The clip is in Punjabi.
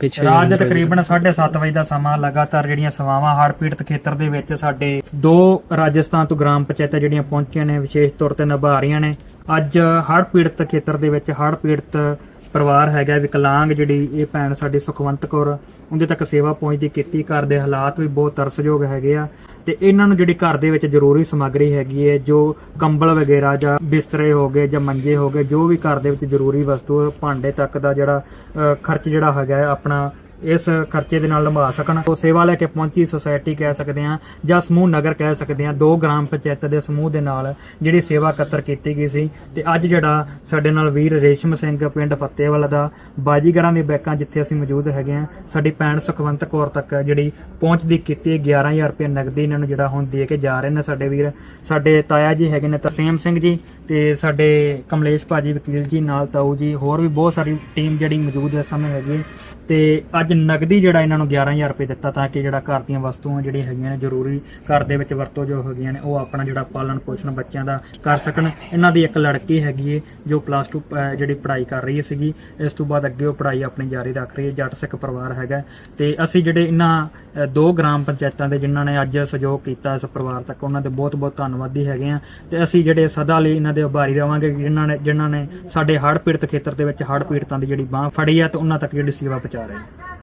ਪਿੱਛੇ ਰਾਤ ਦੇ ਤਕਰੀਬਨ 7:30 ਵਜੇ ਦਾ ਸਮਾਂ ਲਗਾਤਾਰ ਜਿਹੜੀਆਂ ਸੇਵਾਵਾਂ ਹੜ੍ਹ ਪੀੜਤ ਖੇਤਰ ਦੇ ਵਿੱਚ ਸਾਡੇ ਦੋ ਰਾਜਸਥਾਨ ਤੋਂ ਗ੍ਰਾਮ ਪੰਚਾਇਤਾਂ ਜਿਹੜੀਆਂ ਪਹੁੰਚੀਆਂ ਨੇ ਵਿਸ਼ੇਸ਼ ਤੌਰ ਤੇ ਨਿਭਾ ਰਹੀਆਂ ਨੇ। ਅੱਜ ਹੜ੍ਹ ਪੀੜਤ ਖੇਤਰ ਦੇ ਵਿੱਚ ਹੜ੍ਹ ਪੀੜਤ ਪਰਿਵਾਰ ਹੈਗਾ ਵਿਕਲਾਂਗ ਜਿਹੜੀ ਇਹ ਭੈਣ ਸਾਡੀ ਸੁਖਵੰਤ ਕੌਰ ਉਹਦੇ ਤੱਕ ਸੇਵਾ ਪਹੁੰਚਦੀ ਕੀਤੀ ਘਰ ਦੇ ਹਾਲਾਤ ਵੀ ਬਹੁਤ ਤਰਸਯੋਗ ਹੈਗੇ ਆ। ਤੇ ਇਹਨਾਂ ਨੂੰ ਜਿਹੜੀ ਘਰ ਦੇ ਵਿੱਚ ਜ਼ਰੂਰੀ ਸਮੱਗਰੀ ਹੈਗੀ ਹੈ, ਜੋ ਕੰਬਲ ਵਗੈਰਾ ਜਾਂ ਬਿਸਤਰੇ ਹੋ ਗਏ ਜਾਂ ਮੰਜੇ ਹੋ ਗਏ, ਜੋ ਵੀ ਘਰ ਦੇ ਵਿੱਚ ਜ਼ਰੂਰੀ ਵਸਤੂ ਭਾਂਡੇ ਤੱਕ ਦਾ ਜਿਹੜਾ ਖਰਚ ਜਿਹੜਾ ਹੈਗਾ ਆਪਣਾ ਇਸ ਖਰਚੇ ਦੇ ਨਾਲ ਲੰਬਾ ਸਕਣ, ਉਹ ਸੇਵਾ ਲੈ ਕੇ ਪਹੁੰਚੀ ਸੁਸਾਇਟੀ ਕਹਿ ਸਕਦੇ ਆ ਜਾਂ ਸਮੂਹ ਨਗਰ ਕਹਿ ਸਕਦੇ ਆ ਦੋ ਗ੍ਰਾਮ ਪੰਚਾਇਤ ਦੇ ਸਮੂਹ ਦੇ ਨਾਲ ਜਿਹੜੀ ਸੇਵਾ ਇਕੱਤਰ ਕੀਤੀ ਗਈ ਸੀ ਤੇ ਅੱਜ ਜਿਹੜਾ ਸਾਡੇ ਨਾਲ ਵੀਰ ਰੇਸ਼ਮ ਸਿੰਘ ਪਿੰਡ ਫਤਿਹਵਾਲਾ ਦਾ ਬਾਜੀਗਰਾਂ ਦੇ ਬੈਕਾਂ ਜਿੱਥੇ ਅਸੀਂ ਮੌਜੂਦ ਹੈਗੇ ਆ ਸਾਡੀ ਭੈਣ ਸੁਖਵੰਤ ਕੌਰ ਤੱਕ ਜਿਹੜੀ ਪਹੁੰਚ ਦੀ ਕੀਤੀ 11000 ਰੁਪਏ ਨਗਦੀ ਇਹਨਾਂ ਨੂੰ ਜਿਹੜਾ ਹੁਣ ਦੇ ਕੇ ਜਾ ਰਹੇ ਨੇ ਸਾਡੇ ਵੀਰ ਸਾਡੇ ਤਾਇਆ ਜੀ ਹੈਗੇ ਨੇ ਤਰਸੇਮ ਸਿੰਘ ਜੀ ਤੇ ਸਾਡੇ ਕਮਲੇਸ਼ ਭਾਜੀ ਵਕੀਲ ਜੀ, ਨਾਲ ਤਾਊ ਜੀ, ਹੋਰ ਵੀ ਬਹੁਤ ਸਾਰੀ ਟੀਮ ਜਿਹੜੀ ਮੌਜੂਦ ਇਸ ਸਮੇਂ ਹੈਗੀ ਹੈ। ਤੇ ਅੱਜ ਅੱਜ ਨਗਦੀ ਜਿਹੜਾ ਇਹਨਾਂ ਨੂੰ 11000 ਰੁਪਏ ਦਿੱਤਾ ਤਾਂ ਕਿ ਜਿਹੜਾ ਘਰ ਦੀਆਂ ਵਸਤੂਆਂ ਜਿਹੜੀਆਂ ਹੈਗੀਆਂ ਨੇ ਜ਼ਰੂਰੀ ਘਰ ਦੇ ਵਿੱਚ ਵਰਤੋਂ ਜੋ ਹੈਗੀਆਂ ਨੇ ਉਹ ਆਪਣਾ ਜਿਹੜਾ ਪਾਲਣ ਪੋਸ਼ਣ ਬੱਚਿਆਂ ਦਾ ਕਰ ਸਕਣ। ਇਹਨਾਂ ਦੀ ਇੱਕ ਲੜਕੀ ਹੈਗੀ ਏ ਜੋ ਪਲੱਸ 2 ਜਿਹੜੀ ਪੜ੍ਹਾਈ ਕਰ ਰਹੀ ਸੀਗੀ। ਇਸ ਤੋਂ ਬਾਅਦ ਅੱਗੇ ਉਹ ਪੜ੍ਹਾਈ ਆਪਣੀ ਜਾਰੀ ਰੱਖ ਰਹੀ ਹੈ ਜੱਟ ਸਿੱਖ ਪਰਿਵਾਰ ਹੈਗਾ ਤੇ ਅਸੀਂ ਜਿਹੜੇ ਇਹਨਾਂ ਦੋ ਗ੍ਰਾਮ ਪੰਚਾਇਤਾਂ ਦੇ ਜਿਨ੍ਹਾਂ ਨੇ ਅੱਜ ਸਹਿਯੋਗ ਕੀਤਾ ਇਸ ਪਰਿਵਾਰ ਤੱਕ, ਉਹਨਾਂ ਦੇ ਬਹੁਤ ਬਹੁਤ ਧੰਨਵਾਦੀ ਹੈਗੇ ਆ। ਤੇ ਅਸੀਂ ਜਿਹੜੇ ਸਦਾ ਲਈ ਇਹਨਾਂ ਦੇ ਉਭਾਰੀ ਰਵਾਂਗੇ ਕਿ ਜਿਨ੍ਹਾਂ ਨੇ ਜਿਨ੍ਹਾਂ ਨੇ ਸਾਡੇ ਹੜ੍ਹ ਪੀੜਤ ਖੇਤਰ ਦੇ ਵਿੱਚ ਹੜ੍ਹ ਪੀੜਤਾਂ ਦੀ ਜਿਹੜੀ ਬਾਹ ਫੜੀ ਆ ਤੇ ਉਹਨਾਂ ਤੱਕ ਜਿਹੜੀ ਸੇਵਾ ਪਹੁੰਚਾ ਰਹੇ ਆ।